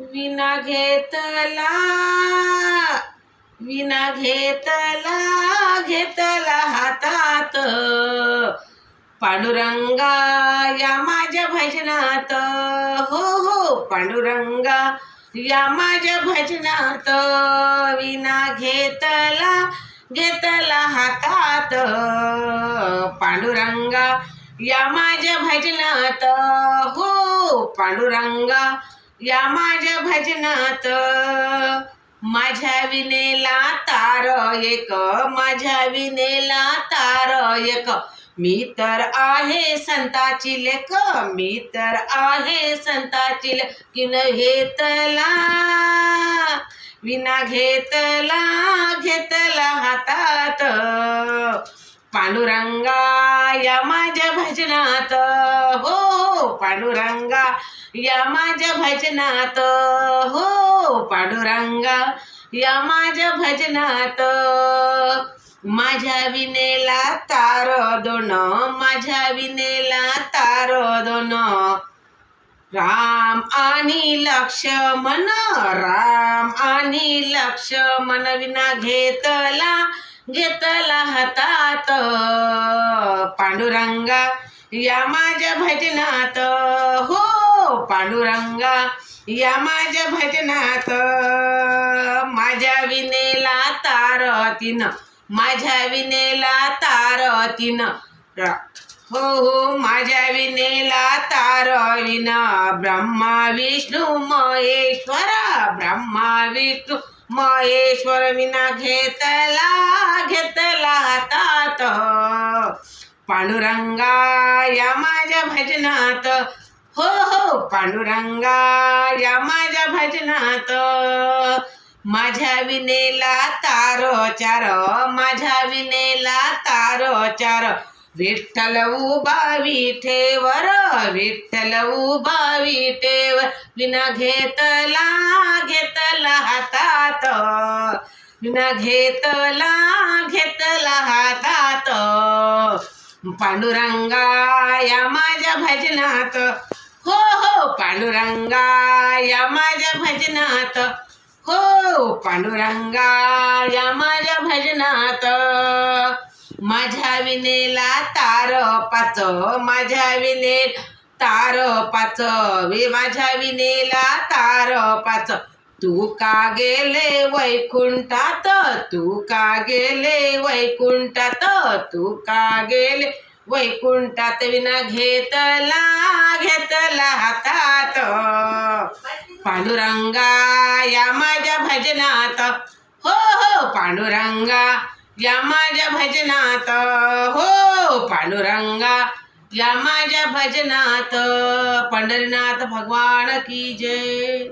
विना घेतला विना घेतला घेतला हातात. पांडुरंगा या माझ्या भजनात. हो हो पांडुरंगा या माझ्या भजनात. विना घेतला घेतला हातात. पांडुरंगा या माझ्या भजनात. हो पांडुरंगा या माझ्या भजनात माझ्या विनेला तार एक माझ्या विनेला तार एक. मी तर आहे संताची लेख मी तर आहे संताची लेख. किन घेतला विना घेतला घेतला हातात. पांडुरंगा या माझ्या भजनात हो. पांडुरंगा या माझ्या भजनात. हो पांडुरंगा या माझ्या भजनात. माझ्या विनेला तार दोन माझ्या विनेला तार दोन. राम आणि लक्ष्मण राम आणि लक्ष्मण विना घेतला घेतला हातात. पांडुरंगा या माझ्या भजनात हो पांडुरंगा. या माझ्या भजनात माझ्या विनेला तार तिन. माझ्या विनेला तार तिन. हो हो माझ्या विनेला तारविना ब्रह्मा विष्णू महेश्वर. ब्रह्मा विष्णू महेश्वर विना घेतला घेतला तात. पांडुरंगा या माझ्या भजनात. हो हो पांडुरंगा या माझ्या भजनात. माझ्या विनेला तारो चार माझ्या विनेला तारो चार. विठ्ठल उभा विठेवर विठ्ठल उभावी ठेव विना घेतला घेतला हातात. विना घेतला हातात पांडुरंगा या माझ्या भजनात. हो हो पांडुरंगा या माझ्या भजनात. हो पांडुरंगा या माझ्या भजनात. माझ्या विनेला तार पाच माझ्या विने तार पाच वे माझ्या विनेला तार पाच. तू का गेले वैकुंठात? तू का गेले वैकुंठात? तू का गेले वैकुंठात विना घेतला घेतला हातात. पांडुरंगा या माझ्या भजनात. हो हो पांडुरंगा या माझ्या भजनात. हो पांडुरंगा या माझ्या भजनात. पंढरीनाथ भगवान की जय.